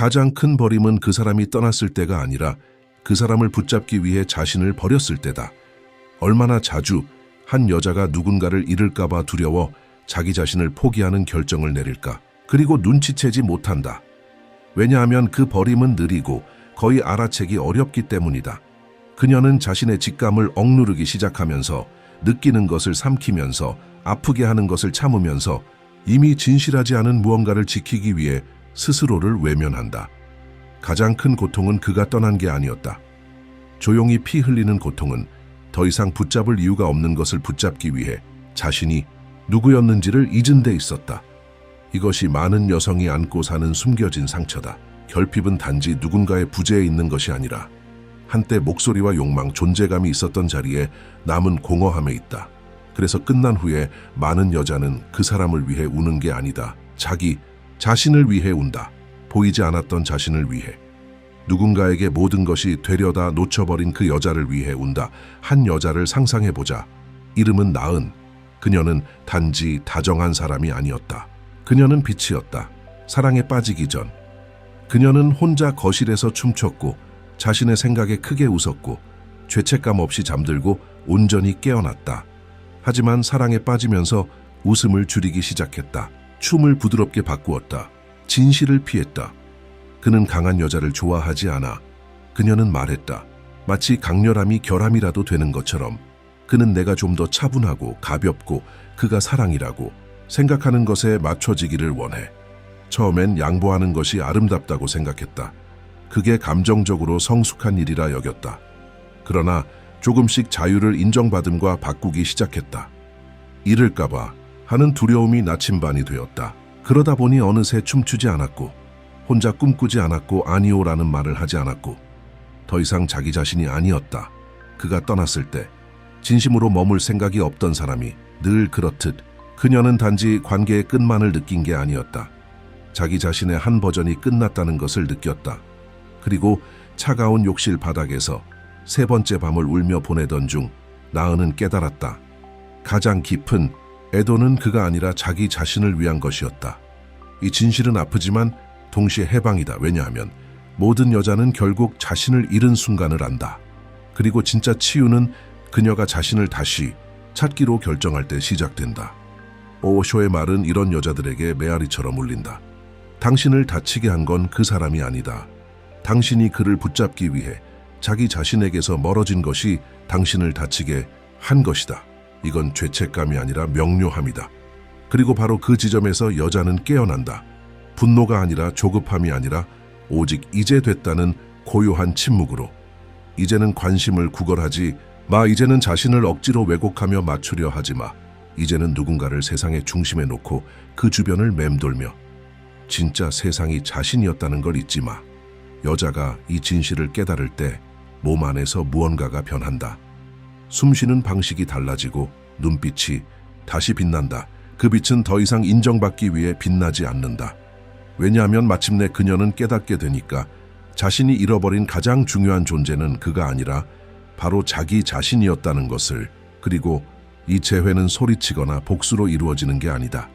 가장 큰 버림은 그 사람이 떠났을 때가 아니라 그 사람을 붙잡기 위해 자신을 버렸을 때다. 얼마나 자주 한 여자가 누군가를 잃을까봐 두려워 자기 자신을 포기하는 결정을 내릴까. 그리고 눈치채지 못한다. 왜냐하면 그 버림은 느리고 거의 알아채기 어렵기 때문이다. 그녀는 자신의 직감을 억누르기 시작하면서 느끼는 것을 삼키면서 아프게 하는 것을 참으면서 이미 진실하지 않은 무언가를 지키기 위해 스스로를 외면한다. 가장 큰 고통은 그가 떠난 게 아니었다. 조용히 피 흘리는 고통은 더 이상 붙잡을 이유가 없는 것을 붙잡기 위해 자신이 누구였는지를 잊은 데 있었다. 이것이 많은 여성이 안고 사는 숨겨진 상처다. 결핍은 단지 누군가의 부재에 있는 것이 아니라 한때 목소리와 욕망, 존재감이 있었던 자리에 남은 공허함에 있다. 그래서 끝난 후에 많은 여자는 그 사람을 위해 우는 게 아니다. 자기 자신을 위해 운다. 보이지 않았던 자신을 위해. 누군가에게 모든 것이 되려다 놓쳐버린 그 여자를 위해 운다. 한 여자를 상상해보자. 이름은 나은. 그녀는 단지 다정한 사람이 아니었다. 그녀는 빛이었다. 사랑에 빠지기 전. 그녀는 혼자 거실에서 춤췄고 자신의 생각에 크게 웃었고 죄책감 없이 잠들고 온전히 깨어났다. 하지만 사랑에 빠지면서 웃음을 줄이기 시작했다. 춤을 부드럽게 바꾸었다. 진실을 피했다. 그는 강한 여자를 좋아하지 않아. 그녀는 말했다. 마치 강렬함이 결함이라도 되는 것처럼 그는 내가 좀 더 차분하고 가볍고 그가 사랑이라고 생각하는 것에 맞춰지기를 원해. 처음엔 양보하는 것이 아름답다고 생각했다. 그게 감정적으로 성숙한 일이라 여겼다. 그러나 조금씩 자유를 인정받음과 바꾸기 시작했다. 잃을까봐 하는 두려움이 나침반이 되었다. 그러다 보니 어느새 춤추지 않았고 혼자 꿈꾸지 않았고 아니오라는 말을 하지 않았고 더 이상 자기 자신이 아니었다. 그가 떠났을 때 진심으로 머물 생각이 없던 사람이 늘 그렇듯 그녀는 단지 관계의 끝만을 느낀 게 아니었다. 자기 자신의 한 버전이 끝났다는 것을 느꼈다. 그리고 차가운 욕실 바닥에서 세 번째 밤을 울며 보내던 중 나은은 깨달았다. 가장 깊은 애도는 그가 아니라 자기 자신을 위한 것이었다. 이 진실은 아프지만 동시에 해방이다. 왜냐하면 모든 여자는 결국 자신을 잃은 순간을 안다. 그리고 진짜 치유는 그녀가 자신을 다시 찾기로 결정할 때 시작된다. 오쇼의 말은 이런 여자들에게 메아리처럼 울린다. 당신을 다치게 한 건 그 사람이 아니다. 당신이 그를 붙잡기 위해 자기 자신에게서 멀어진 것이 당신을 다치게 한 것이다. 이건 죄책감이 아니라 명료함이다. 그리고 바로 그 지점에서 여자는 깨어난다. 분노가 아니라 조급함이 아니라 오직 이제 됐다는 고요한 침묵으로. 이제는 관심을 구걸하지 마. 이제는 자신을 억지로 왜곡하며 맞추려 하지 마. 이제는 누군가를 세상의 중심에 놓고 그 주변을 맴돌며 진짜 세상이 자신이었다는 걸 잊지 마. 여자가 이 진실을 깨달을 때 몸 안에서 무언가가 변한다. 숨쉬는 방식이 달라지고 눈빛이 다시 빛난다. 그 빛은 더 이상 인정받기 위해 빛나지 않는다. 왜냐하면 마침내 그녀는 깨닫게 되니까 자신이 잃어버린 가장 중요한 존재는 그가 아니라 바로 자기 자신이었다는 것을 그리고 이 재회는 소리치거나 복수로 이루어지는 게 아니다.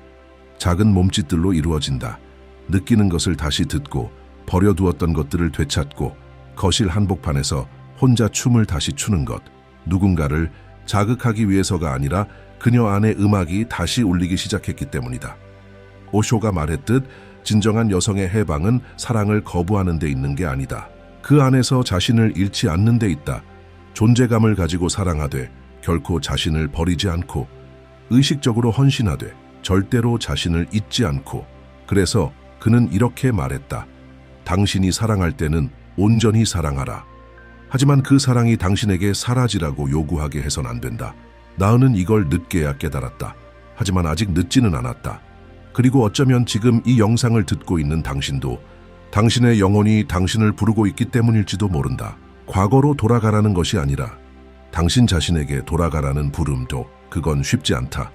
작은 몸짓들로 이루어진다. 느끼는 것을 다시 듣고 버려두었던 것들을 되찾고 거실 한복판에서 혼자 춤을 다시 추는 것. 누군가를 자극하기 위해서가 아니라 그녀 안에 음악이 다시 울리기 시작했기 때문이다. 오쇼가 말했듯 진정한 여성의 해방은 사랑을 거부하는 데 있는 게 아니다. 그 안에서 자신을 잃지 않는 데 있다. 존재감을 가지고 사랑하되 결코 자신을 버리지 않고 의식적으로 헌신하되 절대로 자신을 잊지 않고 그래서 그는 이렇게 말했다. 당신이 사랑할 때는 온전히 사랑하라. 하지만 그 사랑이 당신에게 사라지라고 요구하게 해선 안 된다. 나은은 이걸 늦게야 깨달았다. 하지만 아직 늦지는 않았다. 그리고 어쩌면 지금 이 영상을 듣고 있는 당신도 당신의 영혼이 당신을 부르고 있기 때문일지도 모른다. 과거로 돌아가라는 것이 아니라 당신 자신에게 돌아가라는 부름도 그건 쉽지 않다.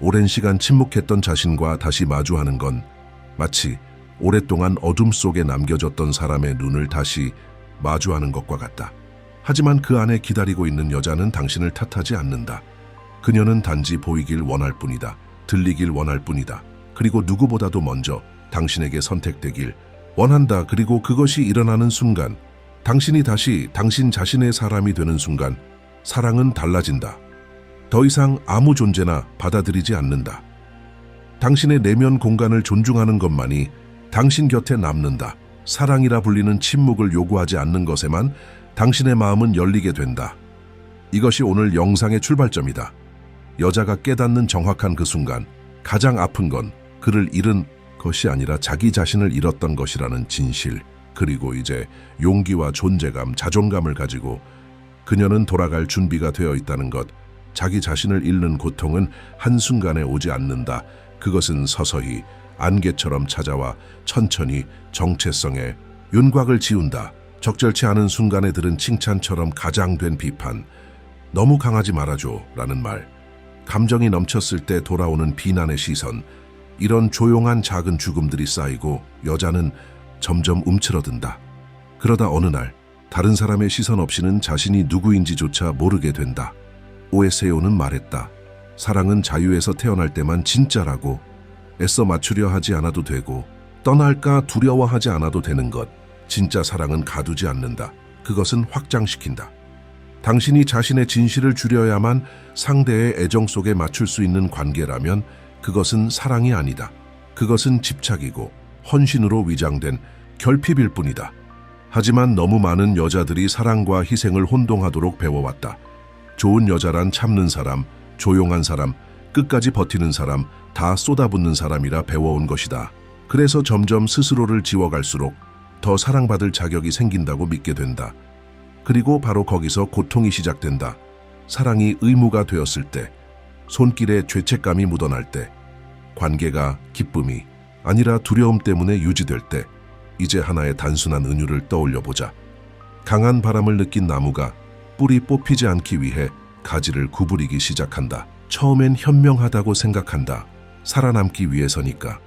오랜 시간 침묵했던 자신과 다시 마주하는 건 마치 오랫동안 어둠 속에 남겨졌던 사람의 눈을 다시 마주하는 것과 같다. 하지만 그 안에 기다리고 있는 여자는 당신을 탓하지 않는다. 그녀는 단지 보이길 원할 뿐이다. 들리길 원할 뿐이다. 그리고 누구보다도 먼저 당신에게 선택되길 원한다. 그리고 그것이 일어나는 순간, 당신이 다시 당신 자신의 사람이 되는 순간, 사랑은 달라진다. 더 이상 아무 존재나 받아들이지 않는다. 당신의 내면 공간을 존중하는 것만이 당신 곁에 남는다. 사랑이라 불리는 침묵을 요구하지 않는 것에만 당신의 마음은 열리게 된다. 이것이 오늘 영상의 출발점이다. 여자가 깨닫는 정확한 그 순간 가장 아픈 건 그를 잃은 것이 아니라 자기 자신을 잃었던 것이라는 진실 그리고 이제 용기와 존재감, 자존감을 가지고 그녀는 돌아갈 준비가 되어 있다는 것. 자기 자신을 잃는 고통은 한순간에 오지 않는다. 그것은 서서히 안개처럼 찾아와 천천히 정체성에 윤곽을 지운다. 적절치 않은 순간에 들은 칭찬처럼 가장된 비판. 너무 강하지 말아줘 라는 말. 감정이 넘쳤을 때 돌아오는 비난의 시선. 이런 조용한 작은 죽음들이 쌓이고 여자는 점점 움츠러든다. 그러다 어느 날 다른 사람의 시선 없이는 자신이 누구인지조차 모르게 된다. 오에세오는 말했다. 사랑은 자유에서 태어날 때만 진짜라고 애써 맞추려 하지 않아도 되고 떠날까 두려워하지 않아도 되는 것. 진짜 사랑은 가두지 않는다. 그것은 확장시킨다. 당신이 자신의 진실을 줄여야만 상대의 애정 속에 맞출 수 있는 관계라면 그것은 사랑이 아니다. 그것은 집착이고 헌신으로 위장된 결핍일 뿐이다. 하지만 너무 많은 여자들이 사랑과 희생을 혼동하도록 배워왔다. 좋은 여자란 참는 사람, 조용한 사람, 끝까지 버티는 사람, 다 쏟아붓는 사람이라 배워온 것이다. 그래서 점점 스스로를 지워갈수록 더 사랑받을 자격이 생긴다고 믿게 된다. 그리고 바로 거기서 고통이 시작된다. 사랑이 의무가 되었을 때, 손길에 죄책감이 묻어날 때, 관계가 기쁨이 아니라 두려움 때문에 유지될 때, 이제 하나의 단순한 은유를 떠올려 보자. 강한 바람을 느낀 나무가 뿌리 뽑히지 않기 위해 가지를 구부리기 시작한다. 처음엔 현명하다고 생각한다. 살아남기 위해서니까.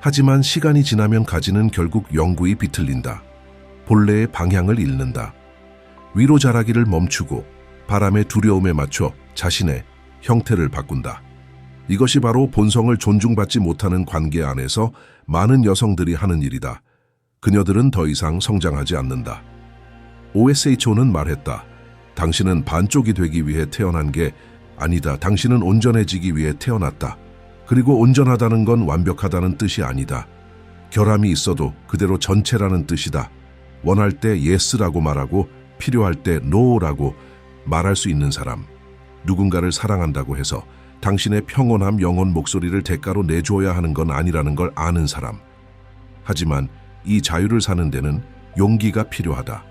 하지만 시간이 지나면 가지는 결국 영구히 비틀린다. 본래의 방향을 잃는다. 위로 자라기를 멈추고 바람의 두려움에 맞춰 자신의 형태를 바꾼다. 이것이 바로 본성을 존중받지 못하는 관계 안에서 많은 여성들이 하는 일이다. 그녀들은 더 이상 성장하지 않는다. OSHO는 말했다. 당신은 반쪽이 되기 위해 태어난 게 아니다. 당신은 온전해지기 위해 태어났다. 그리고 온전하다는 건 완벽하다는 뜻이 아니다. 결함이 있어도 그대로 전체라는 뜻이다. 원할 때 yes라고 말하고 필요할 때 no라고 말할 수 있는 사람. 누군가를 사랑한다고 해서 당신의 평온함 영혼 목소리를 대가로 내줘야 하는 건 아니라는 걸 아는 사람. 하지만 이 자유를 사는 데는 용기가 필요하다.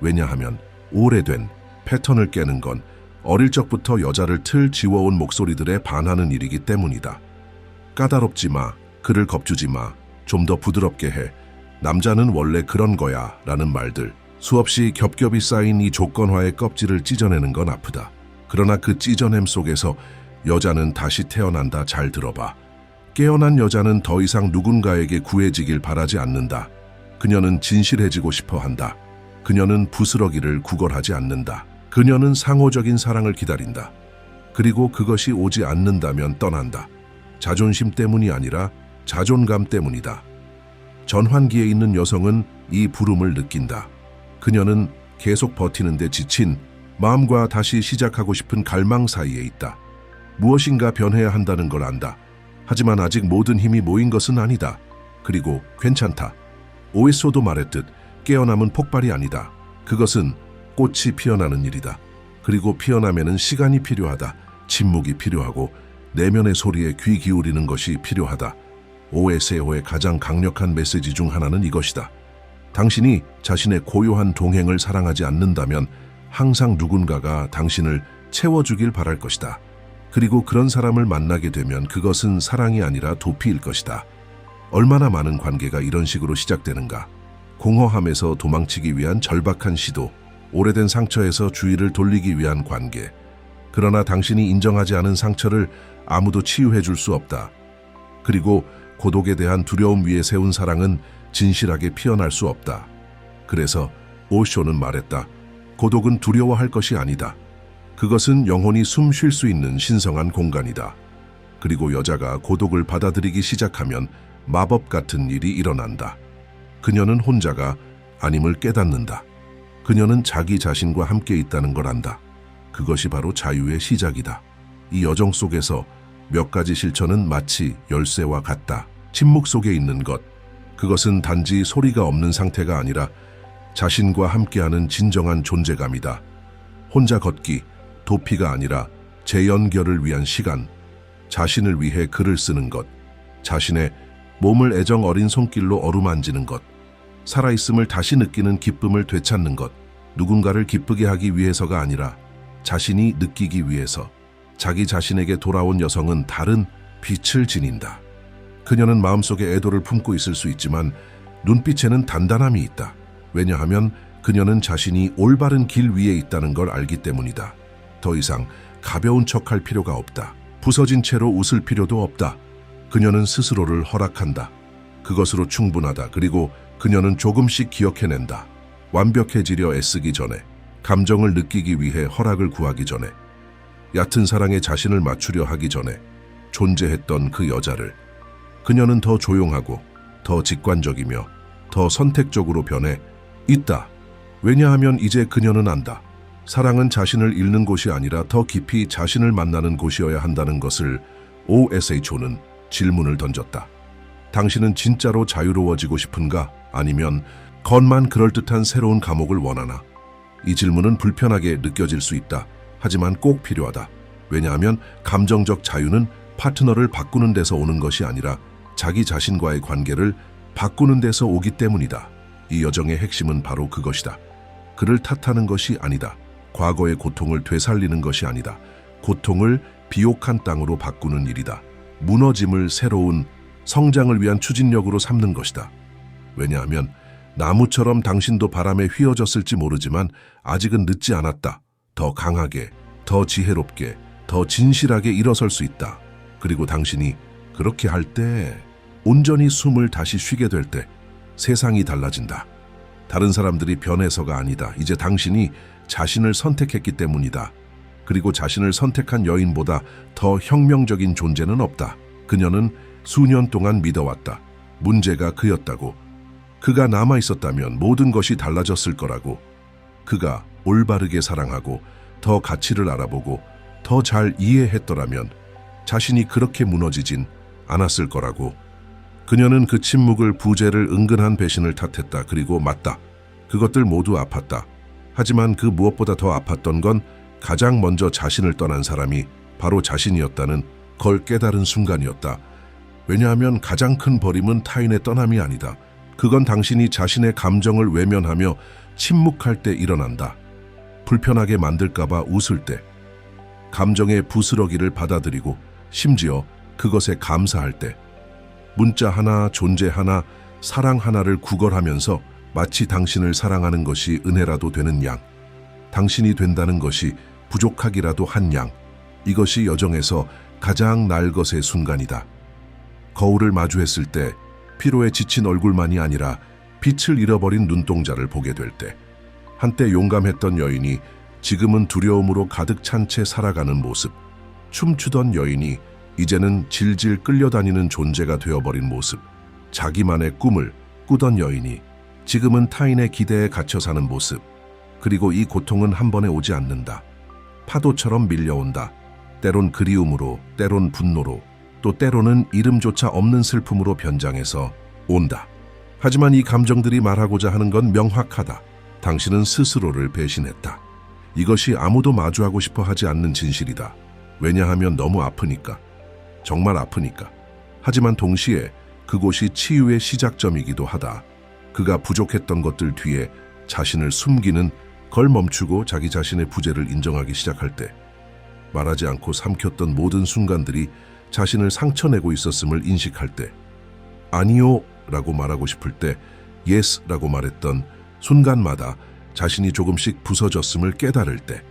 왜냐하면 오래된 패턴을 깨는 건 어릴 적부터 여자를 틀 지워온 목소리들에 반하는 일이기 때문이다. 까다롭지 마, 그를 겁주지 마, 좀 더 부드럽게 해. 남자는 원래 그런 거야. 라는 말들. 수없이 겹겹이 쌓인 이 조건화의 껍질을 찢어내는 건 아프다. 그러나 그 찢어냄 속에서 여자는 다시 태어난다. 잘 들어봐. 깨어난 여자는 더 이상 누군가에게 구해지길 바라지 않는다. 그녀는 진실해지고 싶어 한다. 그녀는 부스러기를 구걸하지 않는다. 그녀는 상호적인 사랑을 기다린다. 그리고 그것이 오지 않는다면 떠난다. 자존심 때문이 아니라 자존감 때문이다. 전환기에 있는 여성은 이 부름을 느낀다. 그녀는 계속 버티는데 지친 마음과 다시 시작하고 싶은 갈망 사이에 있다. 무엇인가 변해야 한다는 걸 안다. 하지만 아직 모든 힘이 모인 것은 아니다. 그리고 괜찮다. 오에소도 말했듯 깨어남은 폭발이 아니다. 그것은 꽃이 피어나는 일이다. 그리고 피어나면은 시간이 필요하다. 침묵이 필요하고 내면의 소리에 귀 기울이는 것이 필요하다. 오에세오의 가장 강력한 메시지 중 하나는 이것이다. 당신이 자신의 고요한 동행을 사랑하지 않는다면 항상 누군가가 당신을 채워주길 바랄 것이다. 그리고 그런 사람을 만나게 되면 그것은 사랑이 아니라 도피일 것이다. 얼마나 많은 관계가 이런 식으로 시작되는가. 공허함에서 도망치기 위한 절박한 시도, 오래된 상처에서 주의를 돌리기 위한 관계. 그러나 당신이 인정하지 않은 상처를 아무도 치유해 줄 수 없다. 그리고 고독에 대한 두려움 위에 세운 사랑은 진실하게 피어날 수 없다. 그래서 오쇼는 말했다. 고독은 두려워할 것이 아니다. 그것은 영혼이 숨 쉴 수 있는 신성한 공간이다. 그리고 여자가 고독을 받아들이기 시작하면 마법 같은 일이 일어난다. 그녀는 혼자가 아님을 깨닫는다. 그녀는 자기 자신과 함께 있다는 걸 안다. 그것이 바로 자유의 시작이다. 이 여정 속에서 몇 가지 실천은 마치 열쇠와 같다. 침묵 속에 있는 것. 그것은 단지 소리가 없는 상태가 아니라 자신과 함께하는 진정한 존재감이다. 혼자 걷기, 도피가 아니라 재연결을 위한 시간, 자신을 위해 글을 쓰는 것, 자신의 몸을 애정 어린 손길로 어루만지는 것, 살아있음을 다시 느끼는 기쁨을 되찾는 것, 누군가를 기쁘게 하기 위해서가 아니라 자신이 느끼기 위해서 자기 자신에게 돌아온 여성은 다른 빛을 지닌다. 그녀는 마음속에 애도를 품고 있을 수 있지만 눈빛에는 단단함이 있다. 왜냐하면 그녀는 자신이 올바른 길 위에 있다는 걸 알기 때문이다. 더 이상 가벼운 척할 필요가 없다. 부서진 채로 웃을 필요도 없다. 그녀는 스스로를 허락한다. 그것으로 충분하다. 그리고 그녀는 조금씩 기억해낸다. 완벽해지려 애쓰기 전에, 감정을 느끼기 위해 허락을 구하기 전에, 얕은 사랑에 자신을 맞추려 하기 전에 존재했던 그 여자를 그녀는 더 조용하고 더 직관적이며 더 선택적으로 변해 있다. 왜냐하면 이제 그녀는 안다. 사랑은 자신을 잃는 곳이 아니라 더 깊이 자신을 만나는 곳이어야 한다는 것을 OSHO는 질문을 던졌다. 당신은 진짜로 자유로워지고 싶은가? 아니면 겉만 그럴듯한 새로운 감옥을 원하나? 이 질문은 불편하게 느껴질 수 있다. 하지만 꼭 필요하다. 왜냐하면 감정적 자유는 파트너를 바꾸는 데서 오는 것이 아니라 자기 자신과의 관계를 바꾸는 데서 오기 때문이다. 이 여정의 핵심은 바로 그것이다. 그를 탓하는 것이 아니다. 과거의 고통을 되살리는 것이 아니다. 고통을 비옥한 땅으로 바꾸는 일이다. 무너짐을 새로운 성장을 위한 추진력으로 삼는 것이다. 왜냐하면 나무처럼 당신도 바람에 휘어졌을지 모르지만 아직은 늦지 않았다. 더 강하게, 더 지혜롭게, 더 진실하게 일어설 수 있다. 그리고 당신이 그렇게 할 때 온전히 숨을 다시 쉬게 될 때 세상이 달라진다. 다른 사람들이 변해서가 아니다. 이제 당신이 자신을 선택했기 때문이다. 그리고 자신을 선택한 여인보다 더 혁명적인 존재는 없다. 그녀는 수년 동안 믿어왔다. 문제가 그였다고. 그가 남아 있었다면 모든 것이 달라졌을 거라고. 그가 올바르게 사랑하고 더 가치를 알아보고 더 잘 이해했더라면 자신이 그렇게 무너지진 않았을 거라고. 그녀는 그 침묵을 부재를 은근한 배신을 탓했다. 그리고 맞다. 그것들 모두 아팠다. 하지만 그 무엇보다 더 아팠던 건 가장 먼저 자신을 떠난 사람이 바로 자신이었다는 걸 깨달은 순간이었다. 왜냐하면 가장 큰 버림은 타인의 떠남이 아니다. 그건 당신이 자신의 감정을 외면하며 침묵할 때 일어난다. 불편하게 만들까봐 웃을 때, 감정의 부스러기를 받아들이고 심지어 그것에 감사할 때, 문자 하나, 존재 하나, 사랑 하나를 구걸하면서 마치 당신을 사랑하는 것이 은혜라도 되는 양, 당신이 된다는 것이 부족하기라도 한 양, 이것이 여정에서 가장 날 것의 순간이다. 거울을 마주했을 때 피로에 지친 얼굴만이 아니라 빛을 잃어버린 눈동자를 보게 될 때, 한때 용감했던 여인이 지금은 두려움으로 가득 찬 채 살아가는 모습, 춤추던 여인이 이제는 질질 끌려다니는 존재가 되어버린 모습, 자기만의 꿈을 꾸던 여인이 지금은 타인의 기대에 갇혀 사는 모습, 그리고 이 고통은 한 번에 오지 않는다. 파도처럼 밀려온다. 때론 그리움으로, 때론 분노로, 또 때로는 이름조차 없는 슬픔으로 변장해서 온다. 하지만 이 감정들이 말하고자 하는 건 명확하다. 당신은 스스로를 배신했다. 이것이 아무도 마주하고 싶어 하지 않는 진실이다. 왜냐하면 너무 아프니까. 정말 아프니까. 하지만 동시에 그곳이 치유의 시작점이기도 하다. 그가 부족했던 것들 뒤에 자신을 숨기는 걸 멈추고 자기 자신의 부재를 인정하기 시작할 때 말하지 않고 삼켰던 모든 순간들이 자신을 상처내고 있었음을 인식할 때 아니요 라고 말하고 싶을 때 yes 라고 말했던 순간마다 자신이 조금씩 부서졌음을 깨달을 때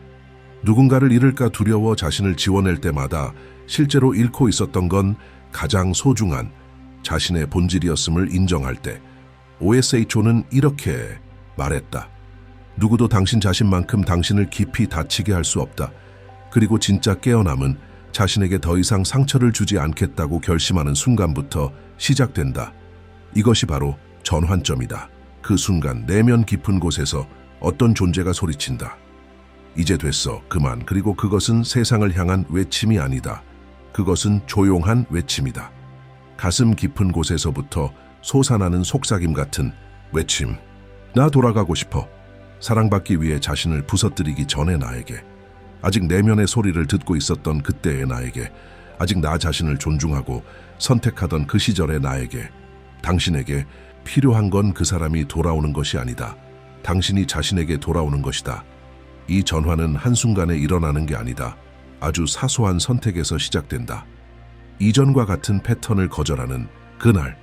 누군가를 잃을까 두려워 자신을 지워낼 때마다 실제로 잃고 있었던 건 가장 소중한 자신의 본질이었음을 인정할 때 OSHO는 이렇게 말했다. 누구도 당신 자신만큼 당신을 깊이 다치게 할 수 없다. 그리고 진짜 깨어남은 자신에게 더 이상 상처를 주지 않겠다고 결심하는 순간부터 시작된다. 이것이 바로 전환점이다. 그 순간 내면 깊은 곳에서 어떤 존재가 소리친다. 이제 됐어. 그만. 그리고 그것은 세상을 향한 외침이 아니다. 그것은 조용한 외침이다. 가슴 깊은 곳에서부터 솟아나는 속삭임 같은 외침. 나 돌아가고 싶어. 사랑받기 위해 자신을 부서뜨리기 전에 나에게. 아직 내면의 소리를 듣고 있었던 그때의 나에게. 아직 나 자신을 존중하고 선택하던 그 시절의 나에게. 당신에게 필요한 건 그 사람이 돌아오는 것이 아니다. 당신이 자신에게 돌아오는 것이다. 이 전환은 한순간에 일어나는 게 아니다. 아주 사소한 선택에서 시작된다. 이전과 같은 패턴을 거절하는 그날,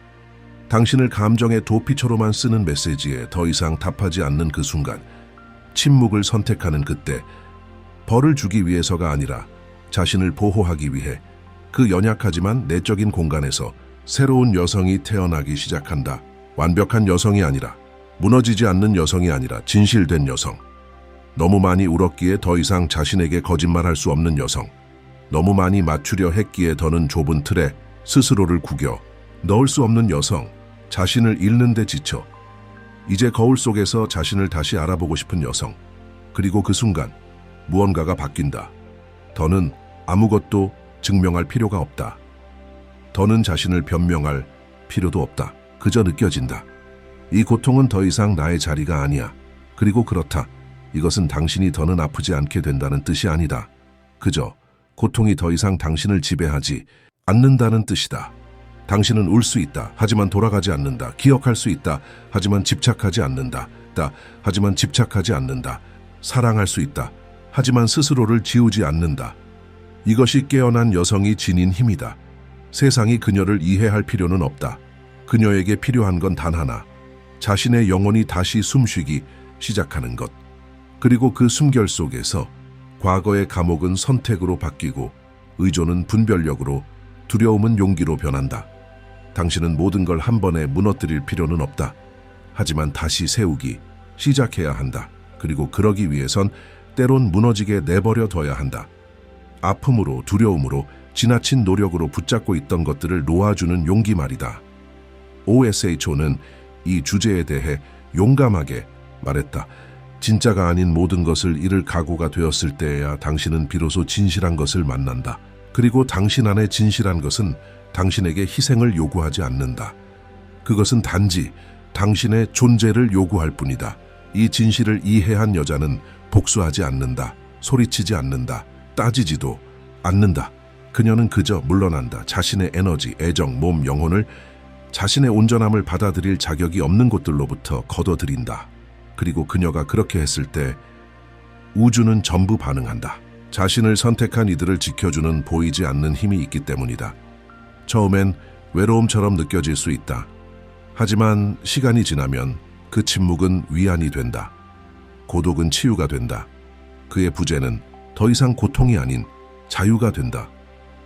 당신을 감정의 도피처로만 쓰는 메시지에 더 이상 답하지 않는 그 순간, 침묵을 선택하는 그때, 벌을 주기 위해서가 아니라 자신을 보호하기 위해 그 연약하지만 내적인 공간에서 새로운 여성이 태어나기 시작한다. 완벽한 여성이 아니라, 무너지지 않는 여성이 아니라 진실된 여성. 너무 많이 울었기에 더 이상 자신에게 거짓말할 수 없는 여성. 너무 많이 맞추려 했기에 더는 좁은 틀에 스스로를 구겨 넣을 수 없는 여성. 자신을 잃는 데 지쳐. 이제 거울 속에서 자신을 다시 알아보고 싶은 여성. 그리고 그 순간 무언가가 바뀐다. 더는 아무것도 증명할 필요가 없다. 더는 자신을 변명할 필요도 없다. 그저 느껴진다. 이 고통은 더 이상 나의 자리가 아니야. 그리고 그렇다. 이것은 당신이 더는 아프지 않게 된다는 뜻이 아니다. 그저 고통이 더 이상 당신을 지배하지 않는다는 뜻이다. 당신은 울 수 있다. 하지만 돌아가지 않는다. 기억할 수 있다. 하지만 집착하지 않는다. 다. 하지만 집착하지 않는다. 사랑할 수 있다. 하지만 스스로를 지우지 않는다. 이것이 깨어난 여성이 지닌 힘이다. 세상이 그녀를 이해할 필요는 없다. 그녀에게 필요한 건 단 하나. 자신의 영혼이 다시 숨쉬기 시작하는 것. 그리고 그 숨결 속에서 과거의 감옥은 선택으로 바뀌고 의존은 분별력으로 두려움은 용기로 변한다. 당신은 모든 걸 한 번에 무너뜨릴 필요는 없다. 하지만 다시 세우기 시작해야 한다. 그리고 그러기 위해선 때론 무너지게 내버려 둬야 한다. 아픔으로 두려움으로 지나친 노력으로 붙잡고 있던 것들을 놓아주는 용기 말이다. OSHO는 이 주제에 대해 용감하게 말했다. 진짜가 아닌 모든 것을 잃을 각오가 되었을 때에야 당신은 비로소 진실한 것을 만난다. 그리고 당신 안에 진실한 것은 당신에게 희생을 요구하지 않는다. 그것은 단지 당신의 존재를 요구할 뿐이다. 이 진실을 이해한 여자는 복수하지 않는다. 소리치지 않는다. 따지지도 않는다. 그녀는 그저 물러난다. 자신의 에너지, 애정, 몸, 영혼을 자신의 온전함을 받아들일 자격이 없는 곳들로부터 걷어들인다. 그리고 그녀가 그렇게 했을 때 우주는 전부 반응한다. 자신을 선택한 이들을 지켜주는 보이지 않는 힘이 있기 때문이다. 처음엔 외로움처럼 느껴질 수 있다. 하지만 시간이 지나면 그 침묵은 위안이 된다. 고독은 치유가 된다. 그의 부재는 더 이상 고통이 아닌 자유가 된다.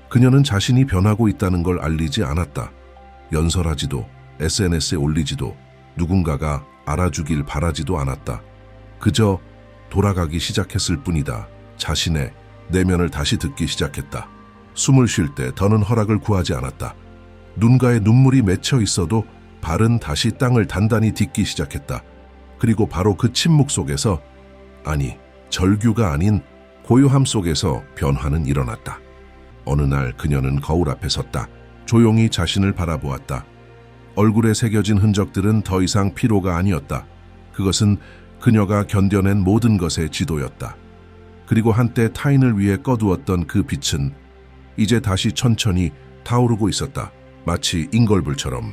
그녀는 자신이 변하고 있다는 걸 알리지 않았다. 연설하지도 SNS에 올리지도 누군가가 알아주길 바라지도 않았다. 그저 돌아가기 시작했을 뿐이다. 자신의 내면을 다시 듣기 시작했다. 숨을 쉴 때 더는 허락을 구하지 않았다. 눈가에 눈물이 맺혀 있어도 발은 다시 땅을 단단히 딛기 시작했다. 그리고 바로 그 침묵 속에서 아니 절규가 아닌 고요함 속에서 변화는 일어났다. 어느 날 그녀는 거울 앞에 섰다. 조용히 자신을 바라보았다. 얼굴에 새겨진 흔적들은 더 이상 피로가 아니었다. 그것은 그녀가 견뎌낸 모든 것의 지도였다. 그리고 한때 타인을 위해 꺼두었던 그 빛은 이제 다시 천천히 타오르고 있었다. 마치 인걸불처럼.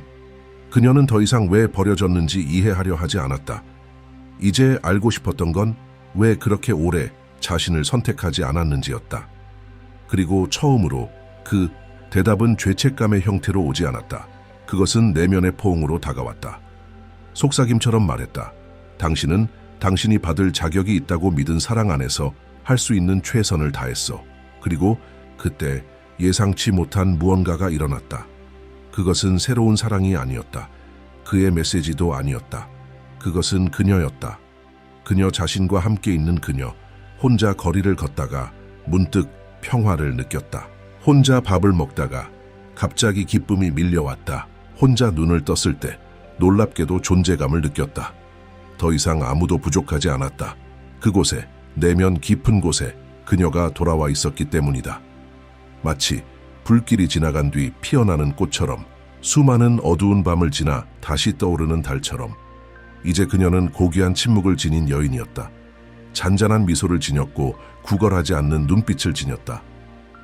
그녀는 더 이상 왜 버려졌는지 이해하려 하지 않았다. 이제 알고 싶었던 건 왜 그렇게 오래 자신을 선택하지 않았는지였다. 그리고 처음으로 그 대답은 죄책감의 형태로 오지 않았다. 그것은 내면의 포옹으로 다가왔다. 속삭임처럼 말했다. 당신은 당신이 받을 자격이 있다고 믿은 사랑 안에서 할 수 있는 최선을 다했어. 그리고 그때 예상치 못한 무언가가 일어났다. 그것은 새로운 사랑이 아니었다. 그의 메시지도 아니었다. 그것은 그녀였다. 그녀 자신과 함께 있는 그녀. 혼자 거리를 걷다가 문득 평화를 느꼈다. 혼자 밥을 먹다가 갑자기 기쁨이 밀려왔다. 혼자 눈을 떴을 때 놀랍게도 존재감을 느꼈다. 더 이상 아무도 부족하지 않았다. 그곳에 내면 깊은 곳에 그녀가 돌아와 있었기 때문이다. 마치 불길이 지나간 뒤 피어나는 꽃처럼 수많은 어두운 밤을 지나 다시 떠오르는 달처럼 이제 그녀는 고귀한 침묵을 지닌 여인이었다. 잔잔한 미소를 지녔고 구걸하지 않는 눈빛을 지녔다.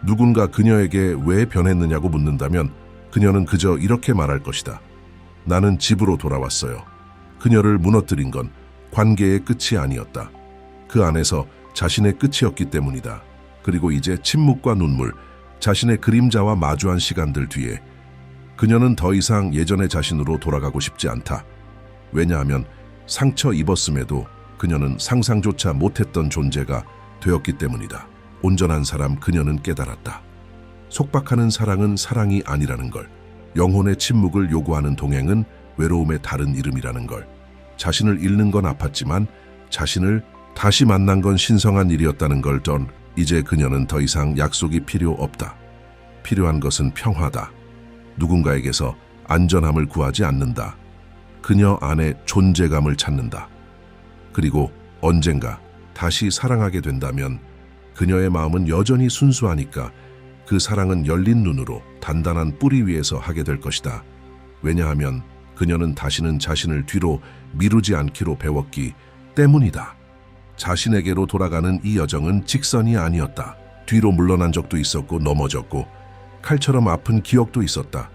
누군가 그녀에게 왜 변했느냐고 묻는다면 그녀는 그저 이렇게 말할 것이다. 나는 집으로 돌아왔어요. 그녀를 무너뜨린 건 관계의 끝이 아니었다. 그 안에서 자신의 끝이었기 때문이다. 그리고 이제 침묵과 눈물, 자신의 그림자와 마주한 시간들 뒤에 그녀는 더 이상 예전의 자신으로 돌아가고 싶지 않다. 왜냐하면 상처 입었음에도 그녀는 상상조차 못했던 존재가 되었기 때문이다. 온전한 사람 그녀는 깨달았다. 속박하는 사랑은 사랑이 아니라는 걸. 영혼의 침묵을 요구하는 동행은 외로움의 다른 이름이라는 걸. 자신을 잃는 건 아팠지만 자신을 다시 만난 건 신성한 일이었다는 걸 전 이제 그녀는 더 이상 약속이 필요 없다. 필요한 것은 평화다. 누군가에게서 안전함을 구하지 않는다. 그녀 안에 존재감을 찾는다. 그리고 언젠가 다시 사랑하게 된다면 그녀의 마음은 여전히 순수하니까 그 사랑은 열린 눈으로 단단한 뿌리 위에서 하게 될 것이다. 왜냐하면 그녀는 다시는 자신을 뒤로 미루지 않기로 배웠기 때문이다. 자신에게로 돌아가는 이 여정은 직선이 아니었다. 뒤로 물러난 적도 있었고 넘어졌고 칼처럼 아픈 기억도 있었다.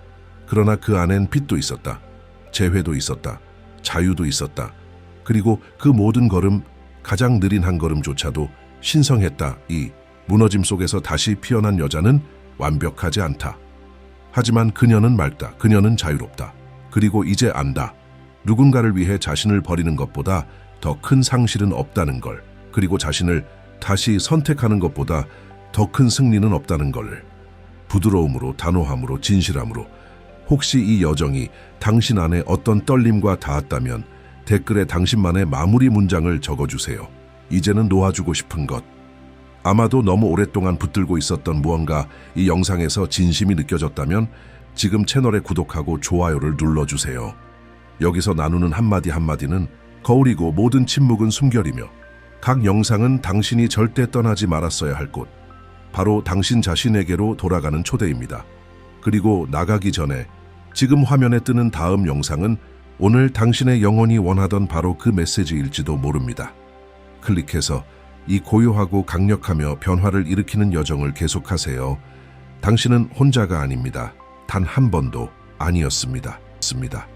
그러나 그 안엔 빛도 있었다. 재회도 있었다. 자유도 있었다. 그리고 그 모든 걸음, 가장 느린 한 걸음조차도 신성했다. 이 무너짐 속에서 다시 피어난 여자는 완벽하지 않다. 하지만 그녀는 맑다. 그녀는 자유롭다. 그리고 이제 안다. 누군가를 위해 자신을 버리는 것보다 더 큰 상실은 없다는 걸. 그리고 자신을 다시 선택하는 것보다 더 큰 승리는 없다는 걸. 부드러움으로, 단호함으로, 진실함으로. 혹시 이 여정이 당신 안에 어떤 떨림과 닿았다면 댓글에 당신만의 마무리 문장을 적어주세요. 이제는 놓아주고 싶은 것. 아마도 너무 오랫동안 붙들고 있었던 무언가 이 영상에서 진심이 느껴졌다면 지금 채널에 구독하고 좋아요를 눌러주세요. 여기서 나누는 한마디 한마디는 거울이고 모든 침묵은 숨결이며 각 영상은 당신이 절대 떠나지 말았어야 할 곳. 바로 당신 자신에게로 돌아가는 초대입니다. 그리고 나가기 전에 지금 화면에 뜨는 다음 영상은 오늘 당신의 영혼이 원하던 바로 그 메시지일지도 모릅니다. 클릭해서 이 고요하고 강력하며 변화를 일으키는 여정을 계속하세요. 당신은 혼자가 아닙니다. 단 한 번도 아니었습니다. 습니다.